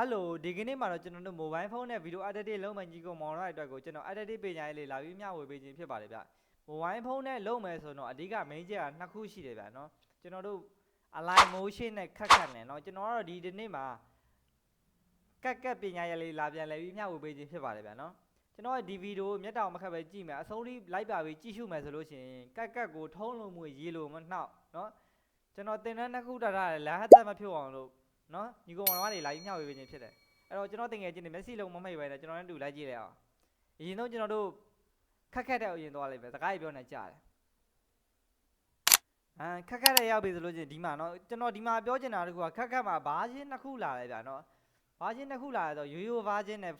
ဟယ်လိုဒီကနေ့မှာတော့ကျွန်တော်တို့ mobile phone နဲ့ video editing လုံးမှကြီးကိုမောင်ရတဲ့အတွက်ကိုကျွန်တော် editing ပညာရေးလေးလာပြီးမျှဝေပေးခြင်းဖြစ်ပါတယ်ဗျ mobile phone နဲ့လုံးမယ်ဆိုတော့အဓိက main ချက်ကနှစ်ခုရှိတယ်ဗျနော်ကျွန်တော်တို့ align motion နဲ့ခက်ခက်နဲ့เนาะကျွန်တော်ကတော့ဒီဒီနေ့မှာကက်ကက်ပညာရေးလေးလာပြန်လဲပြီးမျှဝေပေးခြင်းဖြစ်ပါတယ်ဗျနော်ကျွန်တော်ကဒီဗီဒီယိုမျက်တောင်မခက်ပဲကြည့်မယ်အဆုံးထိလိုက်ပါပြီးကြည့်ရှုမယ်ဆိုလို့ရှိရင်ကက်ကက်ကိုထုံးလို့မှုရေးလို့မနှောက်เนาะကျွန်တော်တင်တဲ့နှစ်ခုတတ်ထားတယ်လာဟတ်သက်မဖြစ်အောင်လို့ နော်ညီကောင်မောင်တွေလာပြီးမျှဝေပေးခြင်းဖြစ်တယ်အဲ့တော့ကျွန်တော်တင်ငယ်ချင်းတွေမျက်စိလုံးမမိတ်ပဲနဲ့ကျွန်တော်နဲ့တူလိုက်ကြည့်လိုက်အောင်အရင်ဆုံးကျွန်တော်တို့ခက်ခက်တဲ့အရင်သွားလိုက်ပဲစကားကြီးပြောနေကြတယ်အမ်ခက်ခက်တဲ့ရောက်ပြီဆိုလို့ချင်းဒီမှာနော်ကျွန်တော်ဒီမှာပြောချင်တာတခုကခက်ခက်မှာဘာချင်းနှစ်ခုလာလိုက်ဗျာနော်ဘာချင်းနှစ်ခုလာရတော့ရိုးရိုးဘာချင်းနဲ့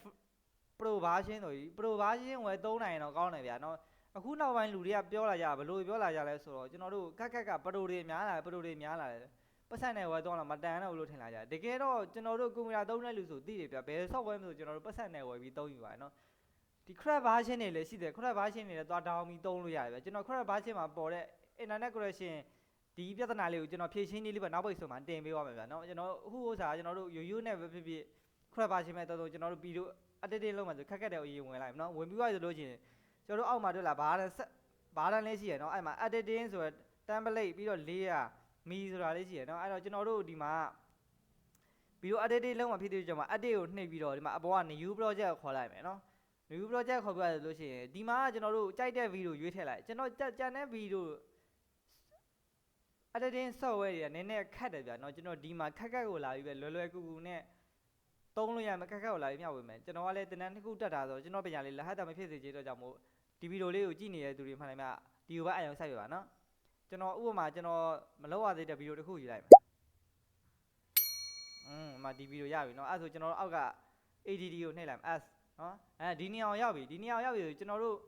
pro ဘာချင်းဆိုပြီး pro ဘာချင်းဝယ်သုံးနိုင်ရင်တော့ကောင်းတယ်ဗျာနော်အခုနောက်ပိုင်းလူတွေကပြောလာကြဘယ်လိုပြောလာကြလဲဆိုတော့ကျွန်တော်တို့ခက်ခက်က pro တွေများလာတယ် pro တွေများလာတယ် ပတ်စံနဲ့ဝယ်တော့လာမတန်တော့ဘူးလို့ထင်လာကြတယ်တကယ်တော့ကျွန်တော်တို့ကွန်ပျူတာသုံးတဲ့လူဆိုသိတယ်ဗျဘယ် software မျိုးဆိုကျွန်တော်တို့ပတ်စံနဲ့ဝယ်ပြီးသုံးယူပါတယ်နော်ဒီ crack version တွေလည်းရှိတယ် crack version တွေလည်းသွား down ပြီးသုံးလို့ရတယ်ဗျကျွန်တော် crack version မှာပေါ်တဲ့ internet connection ဒီပြဿနာလေးကိုကျွန်တော်ဖြေရှင်းနေလေးပဲနောက်ပိတ်ဆိုမှတင်ပေးပါမယ်ဗျနော်ကျွန်တော်အခုဥစ္စာကကျွန်တော်တို့ရိုးရိုးနဲ့ပဲဖြစ်ဖြစ် crack version မဲ့တော်တော်ကျွန်တော်တို့ပြီးတော့ editing လုပ်မှဆိုခက်ခက်တဲ့အရင်ဝင်လိုက်နော်ဝင်ပြီးသွားဆိုလို့ချင်းကျွန်တော်တို့အောက်မှာတွေ့လာဘာလဲဘာတန်းလေးရှိရနော်အဲ့မှာ editing ဆိုရယ် template ပြီးတော့ layer မီဆိုတာလေးရှိရနော်အဲ့တော့ကျွန်တော်တို့ဒီမှာဗီဒီယို editing လုံးဝဖြစ်သေးတယ်ကျွန်တော် edit ကိုနှိပ်ပြီးတော့ဒီမှာအပေါ်က new project ကိုခေါ်လိုက်မယ်နော် new project ခေါ်ပြရလို့ရှိရင်ဒီမှာကကျွန်တော်တို့ကြိုက်တဲ့ဗီဒီယိုရွေးထည့်လိုက်ကျွန်တော်ကြကြတဲ့ဗီဒီယို editing software တွေကနည်းနည်းခက်တယ်ဗျာเนาะကျွန်တော်ဒီမှာခက်ခက်ကိုလာပြီးပဲလွယ်လွယ်ကူကူနဲ့သုံးလို့ရမယ်ခက်ခက်ကိုလာပြီးမျှဝေမယ်ကျွန်တော်ကလည်းတင်တန်းတစ်ခုတက်တာဆိုတော့ကျွန်တော်ပညာလေးလက်ဟတ်တာမဖြစ်စေချင်တော့ကြောင့်မို့ဒီဗီဒီယိုလေးကိုကြည့်နေတဲ့သူတွေမှန်တယ်များဒီကိုပဲအယုံစိုက်ပြပါเนาะ ကျွန်တော်ဥပမာကျွန်တော်မလောက်ရသေးတဲ့ဗီဒီယိုတစ်ခုယူလိုက်မယ်อืมအမဒီဗီဒီယိုရပြီเนาะအဲ့ဒါဆိုကျွန်တော်တို့အောက်က ADD ကိုနှိပ်လိုက်မယ် S เนาะအဲဒီနေအောင်ရောက်ပြီဒီနေအောင်ရောက်ပြီဆိုကျွန်တော်တို့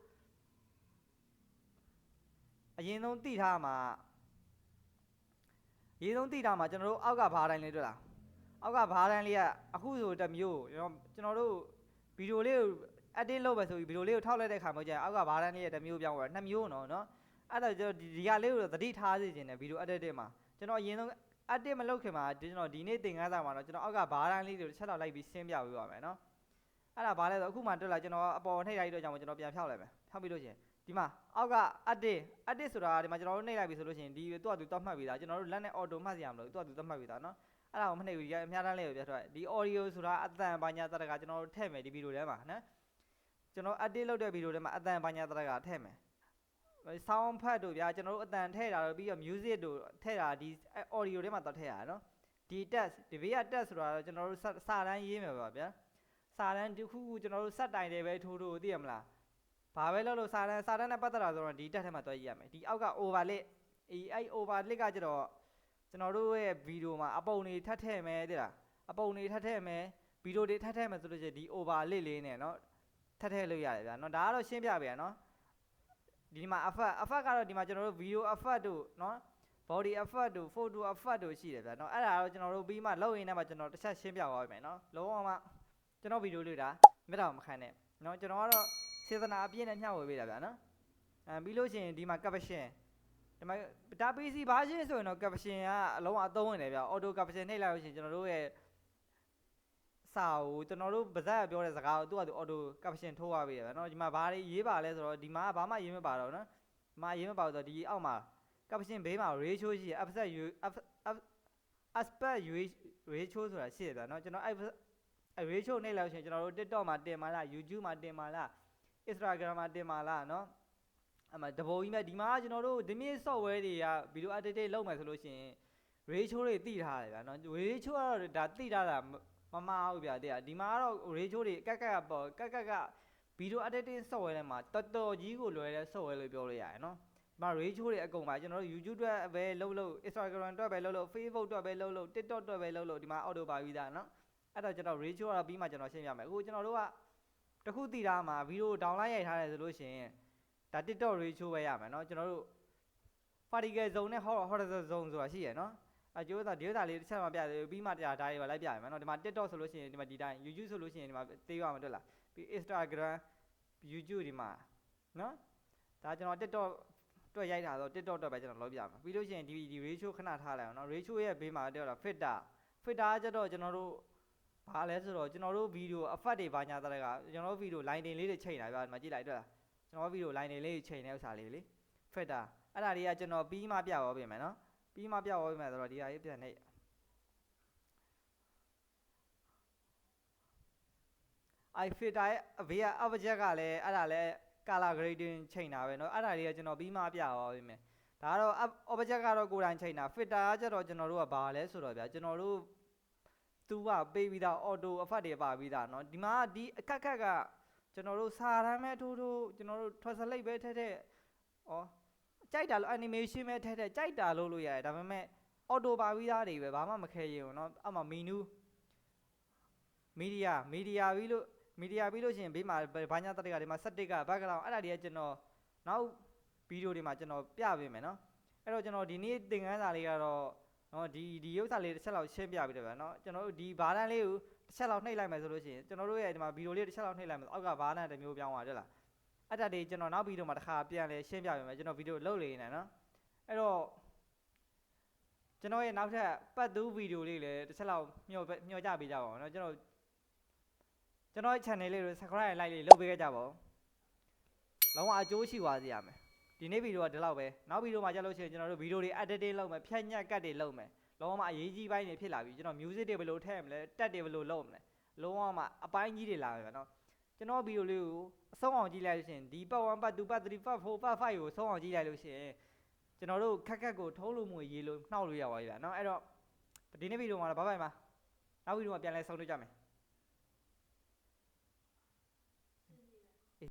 အရင်ဆုံးတိထားမှာအရင်ဆုံးတိထားမှာကျွန်တော်တို့အောက်ကဘားတိုင်းလေးတွေ့လားအောက်ကဘားတိုင်းလေးကအခုဆိုတစ်မျိုးကျွန်တော်တို့ဗီဒီယိုလေးကို edit လုပ်ပဲဆိုပြီးဗီဒီယိုလေးကိုထောက်လိုက်တဲ့ခါမှကျရင်အောက်ကဘားတိုင်းလေးရဲ့တစ်မျိုးပြောင်းသွားနှစ်မျိုးနော်เนาะ အဲ့တော့ကျွန်တော်ဒီဒီကလေးကိုတော့သတိထားစေချင်တယ်ဗီဒီယို edit မှာကျွန်တော်အရင်ဆုံး edit မလုပ်ခင်မှာဒီကျွန်တော်ဒီနေ့သင်ခန်းစာမှာတော့ကျွန်တော်အောက်ကဘားတန်းလေးတွေတစ်ချက်တော့လိုက်ပြီးရှင်းပြပေးပါမယ်နော်အဲ့ဒါဘာလဲဆိုအခုမှတွေ့လာကျွန်တော်အပေါ်နှိပ်လိုက်တော့ကြောင့်ကျွန်တော်ပြန်ဖြောက်လိုက်မယ်ဖြောက်ပြီးလို့ရှိရင်ဒီမှာအောက်က edit edit ဆိုတာဒီမှာကျွန်တော်တို့နှိပ်လိုက်ပြီဆိုလို့ရှိရင်ဒီသူ့အတူတတ်မှတ်ပြီးသားကျွန်တော်တို့လက်နဲ့ auto မှတ်စီရမလို့သူ့အတူတတ်မှတ်ပြီးသားနော်အဲ့ဒါကိုမနှိပ်ဘူးဒီကအများတန်းလေးကိုပြတ်ထွက်ဒီ audio ဆိုတာအတန်ဘာညာတရကကျွန်တော်တို့ထည့်မယ်ဒီဗီဒီယိုထဲမှာနော်ကျွန်တော် edit လုပ်တဲ့ဗီဒီယိုထဲမှာအတန်ဘာညာတရကထည့်မယ် sound pad တို့ဗျာကျွန်တော်တို့အတန်ထည့်တာတို့ပြီးတော့ music တို့ထည့်တာဒီ audio ထဲမှာတော့ထည့်ရတာနော်ဒီ test ဒီဘေးက test ဆိုတာတော့ကျွန်တော်တို့စာတန်းရေးမယ်ပါဗျာစာတန်းတစ်ခုခုကျွန်တော်တို့စက်တိုင်တယ်ပဲထိုးထိုးသိရမလားဘာပဲလုပ်လို့စာတန်းစာတန်းနဲ့ပတ်သက်တာဆိုတော့ဒီ test ထဲမှာတွဲရေးရမယ်ဒီအောက်က overlay အေးအဲ့ overlay ကကျတော့ကျွန်တော်တို့ရဲ့ဗီဒီယိုမှာအပုံတွေထပ်ထည့်မယ်သိလားအပုံတွေထပ်ထည့်မယ်ဗီဒီယိုတွေထပ်ထည့်မယ်ဆိုလို့ရှိရင်ဒီ overlay လေးနဲ့เนาะထပ်ထည့်လို့ရတယ်ဗျာเนาะဒါကတော့ရှင်းပြပေးရเนาะ ဒီမှာ effect effect ကတော့ဒီမှာကျွန်တော်တို့ video effect တို့เนาะ body effect တို့ photo effect တို့ရှိတယ်ဗျာเนาะအဲ့ဒါတော့ကျွန်တော်တို့ပြီးမှလောက်ရင်းနဲ့မှကျွန်တော်တစ်ချက်ရှင်းပြသွားပါမယ်เนาะလုံးဝမှကျွန်တော်ဗီဒီယိုလေးဒါမြတ်တော်မခံနဲ့เนาะကျွန်တော်ကတော့စေတနာအပြည့်နဲ့မျှဝေပေးတာဗျာเนาะအဲပြီးလို့ရှိရင်ဒီမှာ caption ဒီမှာဒါ PC version ဆိုရင်တော့ caption ကအလုံးအသုံးဝင်တယ်ဗျာ auto caption နှိပ်လိုက်လို့ရှိရင်ကျွန်တော်တို့ရဲ့ စာကိုကျွန်တော်တို့ပါဇက်ကပြောတဲ့စကားကိုသူ့ဟာသူ auto caption ထိုးရပေးတယ်ဗျနော်ဒီမှာဘာတွေရေးပါလဲဆိုတော့ဒီမှာဘာမှရေးမပါတော့နော်ဒီမှာရေးမပါတော့ဒီအောက်မှာ caption ဘေးမှာ ratio ရှိရ offset aspect ratio ဆိုတာရှိတယ်ဗျနော်ကျွန်တော်အဲ့ ratio နဲ့လောက်ရှင်ကျွန်တော်တို့ TikTok မှာတင်ပါလား YouTube မှာတင်ပါလား Instagram မှာတင်ပါလားနော်အမတဘုံကြီးမဲ့ဒီမှာကျွန်တော်တို့ဒီမြင့် software တွေကဗီဒီယို update လုပ်မယ်ဆိုလို့ရှိရင် ratio တွေတိထားတယ်ဗျာနော် ratio ကတော့ဒါတိထားတာ မမှားဘူးဗျာတဲ့ဒီမှာကတော့ ratio တွေကက်ကက်ကပေါ်ကက်ကက်က video editing software ထဲမှာတော်တော်ကြီးကိုလွယ်တဲ့ software လို့ပြောလို့ရတယ်နော်မ ratio တွေအကုန်ပါကျွန်တော်တို့ YouTube အတွက်ပဲလုပ်လို့ Instagram အတွက်ပဲလုပ်လို့ Facebook အတွက်ပဲလုပ်လို့ TikTok အတွက်ပဲလုပ်လို့ဒီမှာ auto ပါပြီးသားနော်အဲ့တော့ကျွန်တော် ratio ကတော့ပြီးမှကျွန်တော်ရှင်းပြမယ်အခုကျွန်တော်တို့ကတခုတည်တာမှာ video download ရိုက်ထားတယ်ဆိုလို့ရှိရင်ဒါ TikTok ratio ပဲရမယ်နော်ကျွန်တော်တို့ vertical zone နဲ့ horizontal zone ဆိုတာရှိရယ်နော် အကျိုးသာဒီဥသာလေးတစ်ချက်မှပြတယ်ပြီးမှတရားဒါတွေပါလိုက်ပြရမယ်နော်ဒီမှာ TikTok ဆိုလို့ရှိရင်ဒီမှာဒီတိုင်း YouTube ဆိုလို့ရှိရင်ဒီမှာသေးရမှာတွေ့လားပြီး Instagram YouTube ဒီမှာနော်ဒါကျွန်တော် TikTok တွေ့ရိုက်တာဆို TikTok တော့ပဲကျွန်တော်လောပြမှာပြီးလို့ရှိရင်ဒီဒီ ratio ခဏထားလိုက်အောင်နော် ratio ရဲ့ဘေးမှာတွေ့လား filter filter ကျတော့ကျွန်တော်တို့ဘာလဲဆိုတော့ကျွန်တော်တို့ဗီဒီယို effect တွေဘာညာတရကကျွန်တော်တို့ဗီဒီယို line တင်လေးတွေချိန်တာပြဒီမှာကြည့်လိုက်တွေ့လားကျွန်တော်ဗီဒီယို line တင်လေးတွေချိန်တဲ့ဥစ္စာလေးလေ filter အဲ့ဒါတွေကကျွန်တော်ပြီးမှပြပါပြင်မယ်နော် ပြီးမှပြသွားပြင်မယ်ဆိုတော့ဒီဟာကြီးပြန်နေအိုင် filter ရဲ့အဘေးက object ကလည်းအဲ့ဒါလည်း color grading ချိန်တာပဲเนาะအဲ့ဒါတွေကကျွန်တော်ပြီးမှပြသွားပြင်မယ်ဒါကတော့ up- object ကတော့ကိုယ်တိုင်ချိန်တာ filter ကကျတော့ကျွန်တော်တို့ကဘာလဲဆိုတော့ဗျာကျွန်တော်တို့သူကပေးပြီးသား auto effect တွေပါပြီးသားเนาะဒီမှာဒီအခက်ခက်ကကျွန်တော်တို့စာတမ်းပဲထိုးထိုးကျွန်တော်တို့ translate ပဲထည့်ထည့်ဩ ကြိုက်တာလို့ animation ပဲထည့်ထည့်ကြိုက်တာလို့လို့ရတယ်ဒါပေမဲ့ auto ပါပြီးသားတွေပဲဘာမှမခဲရင်ဘူးเนาะအောက်မှာ menu media media ပြီးလို့ media ပြီးလို့ရှိရင်ဘေးမှာဘာညာတက်တက်ကဒီမှာ static က background အဲ့ဒါတွေကကျွန်တော်နောက်ဗီဒီယိုတွေမှာကျွန်တော်ပြပေးမယ်เนาะအဲ့တော့ကျွန်တော်ဒီနေ့သင်ခန်းစာလေးကတော့เนาะဒီဒီဥစ္စာလေးတစ်ချက်လောက်ရှင်းပြပေးတယ်ဗျာเนาะကျွန်တော်တို့ဒီဘာတန်းလေးကိုတစ်ချက်လောက်နှိပ်လိုက်မယ်ဆိုလို့ရှိရင်ကျွန်တော်တို့ရဲ့ဒီမှာဗီဒီယိုလေးတစ်ချက်လောက်နှိပ်လိုက်မယ်အောက်ကဘာတန်းတစ်မျိုးပြောင်းသွားတယ်လား အဲ့ဒါတွေကျွန်တော်နောက်ဗီဒီယိုမှာတစ်ခါပြန်လဲရှင်းပြပေးမယ်ကျွန်တော်ဗီဒီယိုလုပ်လေနေနော်အဲ့တော့ကျွန်တော်ရဲ့နောက်ထပ်ပတ်သူဗီဒီယိုလေးလည်းတစ်ချက်လောက်မျှော်မျှော်ကြပေးကြပါဦးနော်ကျွန်တော်ကျွန်တော် channel လေးကို subscribe လိုက်လေးလုပ်ပေးခဲ့ကြပါဦးလုံးဝအကျိုးရှိပါစေရမယ်ဒီနေ့ဗီဒီယိုကဒီလောက်ပဲနောက်ဗီဒီယိုမှာကြလို့ရှိရင်ကျွန်တော်တို့ဗီဒီယိုတွေ editing လုပ်မယ်ဖြတ်ညက်ကတ်တွေလုပ်မယ်လုံးဝအရေးကြီးပိုင်းတွေဖြစ်လာပြီကျွန်တော် music တွေဘယ်လိုထည့်မလဲတက်တွေဘယ်လိုလုပ်မလဲလုံးဝအပိုင်းကြီးတွေလာမယ်နော် ကျွန်တော်ဗီဒီယိုလေးကိုအဆုံးအောင်ကြည့်လိုက်လို့ရှိရင်ဒီ part 1 part 2 part 3 part 4 part 5ကိုဆုံးအောင်ကြည့်လိုက်လို့ရှိရင်ကျွန်တော်တို့ခက်ခက်ကိုထုံးလို့မွေရေးလို့နှောက်လို့ရပါပြီဗျာနော်အဲ့တော့ဒီနေ့ဗီဒီယိုမှာတော့ဘိုင်ဘိုင်ပါနောက်ဗီဒီယိုမှာပြန်လဲဆုံတွေ့ကြမယ်